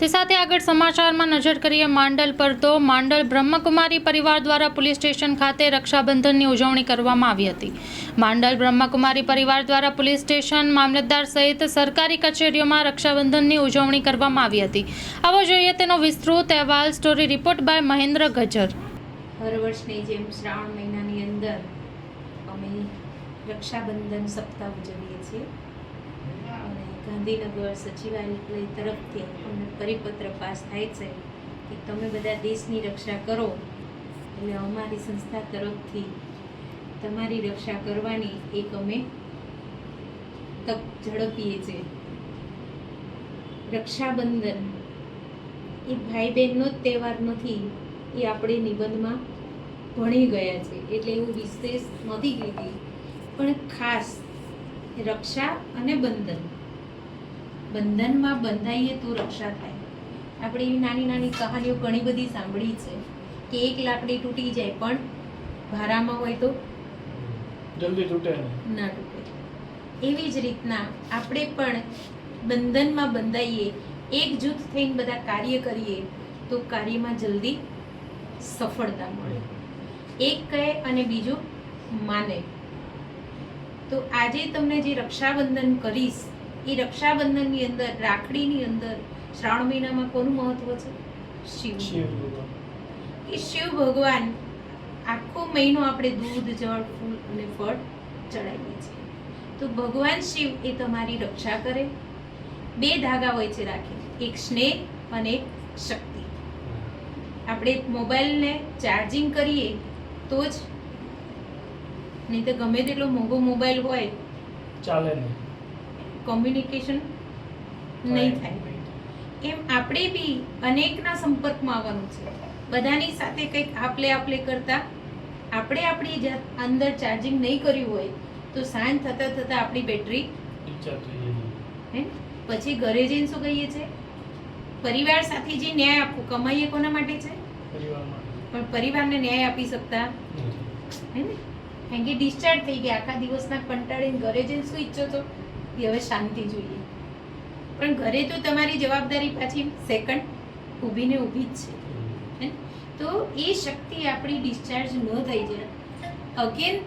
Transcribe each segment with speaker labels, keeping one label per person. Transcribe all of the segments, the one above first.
Speaker 1: તે સાથે આગળ સમાચારમાં નજર કરીએ માંડલ પર તો માંડલ બ્રહ્મકુમારી પરિવાર દ્વારા પોલીસ સ્ટેશન ખાતે રક્ષાબંધનની ઉજવણી કરવામાં આવી હતી. માંડલ બ્રહ્મકુમારી પરિવાર દ્વારા પોલીસ સ્ટેશન મામલતદાર સહિત સરકારી કચેરીઓમાં રક્ષાબંધનની ઉજવણી કરવામાં આવી હતી. આવો જોઈએ તેનો વિસ્તૃત અહેવાલ story report by Mahendra Gajar.
Speaker 2: હર વર્ષની જેમ શ્રાવણ મહિનાની અંદર અમે રક્ષાબંધન સપ્તાહ ઉજવીએ છીએ. ગાંધીનગર સચિવાલય તરફથી અમને પરિપત્ર પાસ થાય છે કે તમે બધા દેશની રક્ષા કરો એટલે અમારી સંસ્થા તરફથી તમારી રક્ષા કરવાની એક અમે તક ઝડપીએ છીએ. રક્ષાબંધન એ ભાઈ બહેનનો જ તહેવાર નથી, એ આપણે નિબંધમાં ભણી ગયા છે. એટલે એવું વિશેષ નથી કીધી પણ ખાસ રક્ષા અને બંધન. બંધનમાં બંધાઈએ તો રક્ષા થાય. આપણે એવી નાની નાની કહાનીઓ ઘણી બધી સાંભળી છે કે એક લાકડી તૂટી જાય પણ ભારામાં હોય તો
Speaker 3: જલ્દી તૂટે ના
Speaker 2: તૂટે. એવી જ રીતના આપણે પણ બંધનમાં બંધાઈએ એક જૂથ થઈને બધા કાર્ય કરીએ તો કાર્યમાં જલ્દી સફળતા મળે. એક કહે અને બીજું માને. તો આજે તમને જે રક્ષાબંધન કરીશ એ રક્ષાબંધનની અંદર રાખડીની અંદર શ્રાવણ મહિનામાં કોનું મહત્વ છે? શિવ. કે શિવ ભગવાન આખો મહિનો આપણે દૂધ જળ ફૂલ અને ફળ ચડાવીએ છીએ. તો ભગવાન શિવ એ તમારી રક્ષા કરે. બે ધાગા હોય છે રાખી એક સ્નેહ અને એક શક્તિ. આપણે મોબાઈલને ચાર્જિંગ કરીએ તો જ નહીં તો ગમે તેટલો મોંઘો મોબાઈલ હોય
Speaker 3: ચાલે ને
Speaker 2: કોમ્યુનિકેશન નહીં થાય. એમ આપણે બી અનેકના સંપર્કમાં આવવાનું છે. બધાની સાથે કંઈક આપલે આપલે કરતા આપણે આપણી જાત અંદર ચાર્જિંગ નહીં કર્યું હોય તો સાંજ થતાં થતાં આપણી બેટરી પછી ઘરે જઈને શું કહીએ છે પરિવાર સાથે જે ન્યાય આપવું કમાઈએ કોના માટે છે? પણ પરિવારને ન્યાય આપી શકતા? હે ને? કારણ કે ડિસ્ચાર્જ થઈ ગયા આખા દિવસના કંટાળીને ઘરે જઈને શું ઈચ્છો છો? કે હવે શાંતિ જોઈએ. પણ ઘરે તો તમારી જવાબદારી પાછી સેકન્ડ ઊભીને ઊભી જ છે? તો એ શક્તિ આપણી ડિસ્ચાર્જ ન થઈ જાય. અગેન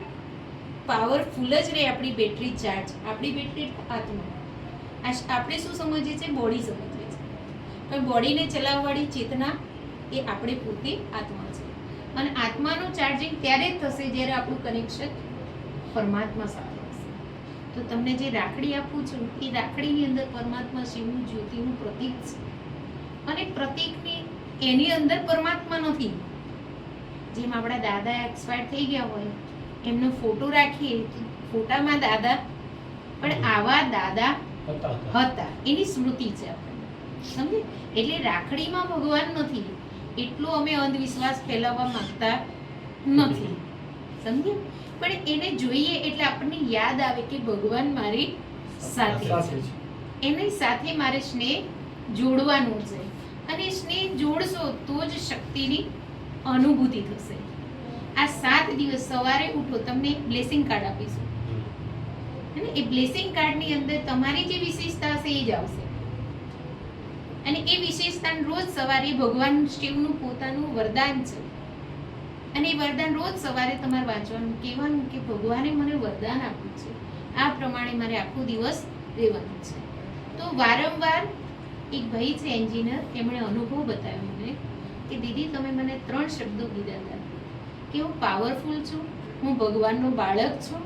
Speaker 2: પાવરફુલ જ રહે આપણી બેટરી ચાર્જ આપણી બેટરી આત્મા. આપણે શું સમજીએ છીએ? બોડી સમજીએ છીએ. પણ બોડીને ચલાવવાળી ચેતના એ આપણે પોતે આત્મા છે. અને આત્માનું ચાર્જિંગ ત્યારે જ થશે જ્યારે આપણું કનેક્શન પરમાત્મા સાથે તો તમને જે રાખડી આપું છું એ રાખડીની અંદર પરમાત્મા શિવનું જ્યોતિનું પ્રતીક છે. અને પ્રતીકની એની અંદર પરમાત્મા નથી. જેમ આપણા દાદા એક્સપાયર થઈ ગયા હોય એમનો ફોટો રાખીએ ફોટામાં દાદા પણ આવા દાદા
Speaker 3: હતા.
Speaker 2: એની સ્મૃતિ છે આપણને. સમજે? એટલે રાખડીમાં ભગવાન નથી. એટલો અમે અંધવિશ્વાસ ફેલાવવા માંગતા નથી. સમજે પણ એને જોઈએ એટલે આપણને યાદ આવે કે ભગવાન મારી સાથે છે. એની સાથે મારે સ્નેહ જોડવાનું છે. અને સ્નેહ જોડશો તો જ શક્તિની અનુભૂતિ થશે. આ સાત દિવસ સવારે ઉઠો તમને બ્લેસિંગ કાર્ડ આપીશું. અને એ બ્લેસિંગ કાર્ડની અંદર તમારી જે વિશેષતા હશે એ જ આવશે. અને એ વિશેષતા રોજ સવારે ભગવાન શિવનું પોતાનું વરદાન છે. અને એ વરદાન રોજ સવારે તમારે વાંચવાનું, કહેવાનું કે ભગવાને મને વરદાન આપ્યું છે. આ પ્રમાણે મારે આખો દિવસ રહેવાનું છે. તો વારંવાર એક ભાઈ છે એન્જિનિયર એમણે અનુભવ બતાવ્યો મને કે, દીદી, તમે મને ત્રણ શબ્દો કીધા હતા કે હું પાવરફુલ છું, હું ભગવાનનો બાળક છું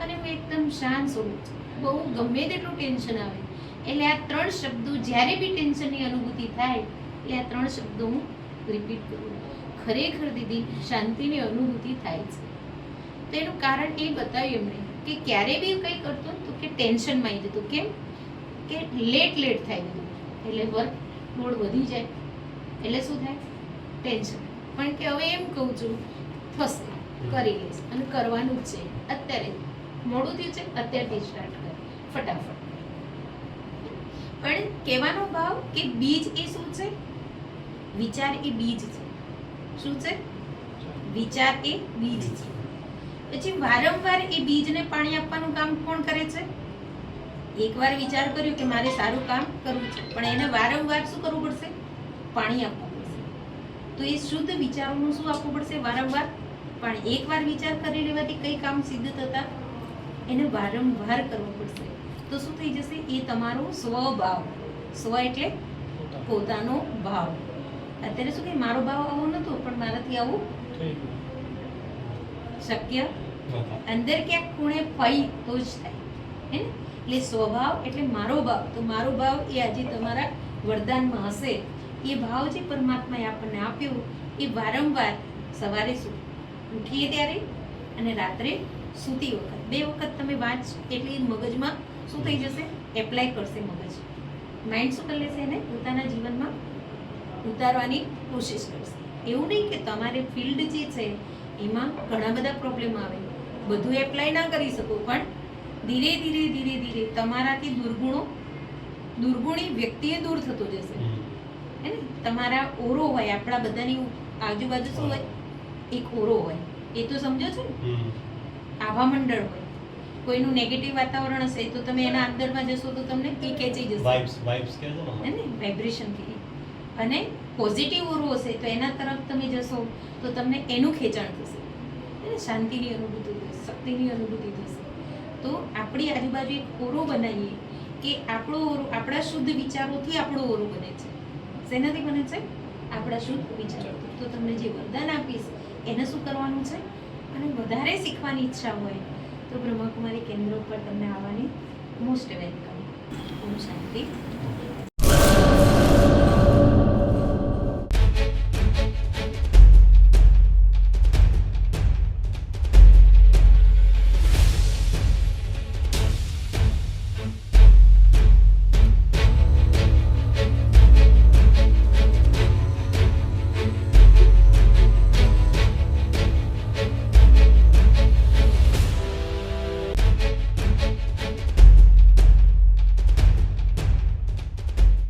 Speaker 2: અને હું એકદમ શાંત સ્વરૂપ છું. બહુ ગમે તેટલું ટેન્શન આવે. એટલે આ ત્રણ શબ્દો, જ્યારે બી ટેન્શનની અનુભૂતિ થાય, એટલે આ ત્રણ શબ્દો હું રિપીટ કરું. ખરેખર દીદી, શાંતિની અનુભૂતિ થાય છે. તો એનું કારણ એ બતાવ્યું એમણે કે ક્યારે બી કંઈ કરતો તો કે ટેન્શનમાં આવી જતું, કેમ? કે લેટ લેટ થાય બધું. એટલે વર્ક લોડ વધી જાય. એટલે શું થાય? ટેન્શન પણ કે હવે એમ કહું છું, થશે, કરી લઈશ. અને કરવાનું જ છે. અત્યારે મોડું થયું છે, અત્યારથી સ્ટાર્ટ કર. ફટાફટ. પણ કહેવાનો ભાવ કે બીજ એ શું છે? વિચાર એ બીજ છે. શું છે? વિચાર એ બીજ છે. પછી વારંવાર એ બીજને પાણી આપવાનું કામ કોણ કરે છે? એકવાર વિચાર કર્યો કે મારે સારું કામ કરવું છે, પણ એને વારંવાર શું કરવું પડશે? પાણી આપવું પડશે. તો એ શુદ્ધ વિચારોનું શું આપવું પડશે? વારંવાર? પણ એકવાર વિચાર કરી લેવાથી કઈ કામ સિદ્ધ થતા? એને વારંવાર કરવું પડશે. તો શું થઈ જશે? એ તમારો સ્વભાવ. સ્વ એટલે
Speaker 3: પોતાનો
Speaker 2: ભાવ. અત્યારે શું કે મારો ભાવ આવો નતો પણ મારાથી આવું શક્ય. અંદર ક્યાંક ખૂણે પઈ તો જ થાય. હે ને? એટલે સ્વભાવ એટલે મારો ભાવ. તો મારો ભાવ એ આજે તમારા વરદાનમાં હશે. એ ભાવ જે પરમાત્માએ આપણને આપ્યો એ વારંવાર સવારે ઉઠીએ ત્યારે અને રાત્રે સૂતી વખત. બે વખત તમે વાંચ એટલે મગજમાં શું થઈ જશે? એપ્લાય કરશે મગજ. માઇન્ડ શું કરી લેશે એને? પોતાના જીવનમાં ઉતારવાની કોશિશ કરશે. એવું નહીં કે તમારે ફિલ્ડ જે છે એમાં ઘણા બધા પ્રોબ્લેમ આવે. બધું એપ્લાય ના કરી શકો પણ ધીરે ધીરે ધીરે ધીરે તમારાથી દુર્ગુણો દુર્ગુણી વ્યક્તિએ દૂર થતો જશે. હે ને? તમારા ઓરો હોય આપણા બધાની આજુબાજુ શું હોય? એક ઓરો હોય. એ તો સમજો છો ને. આભા મંડળ હોય. કોઈનું નેગેટિવ વાતાવરણ હશે તો તમે એના અંદરમાં જશો તો તમને એ ખેંચી જશે.
Speaker 3: વાઇબ્સ વાઇબ્સ કહે ને
Speaker 2: હે ને? વાઇબ્રેશનથી અને પોઝિટિવ ઓરો હશે, તો એના તરફ તમે જશો, તો તમને એનું ખેંચાણ થશે. હે શાંતિની અનુભૂતિ થશે, શક્તિની અનુભૂતિ થશે. તો આપણી આજુબાજુ એક ઓરો બનાવીએ કે આપણો ઓરો, આપણા શુદ્ધ વિચારોથી આપણો ઓરો બને છે. શેનાથી બને છે? આપણા શુદ્ધ વિચારોથી. તો તમને જે વરદાન આપીશ, એને શું કરવાનું છે? અને વધારે શીખવાની ઈચ્છા હોય, તો બ્રહ્માકુમારી કેન્દ્ર ઉપર તમને આવવાની મોસ્ટ વેલકમ ઓમ શાંતિ.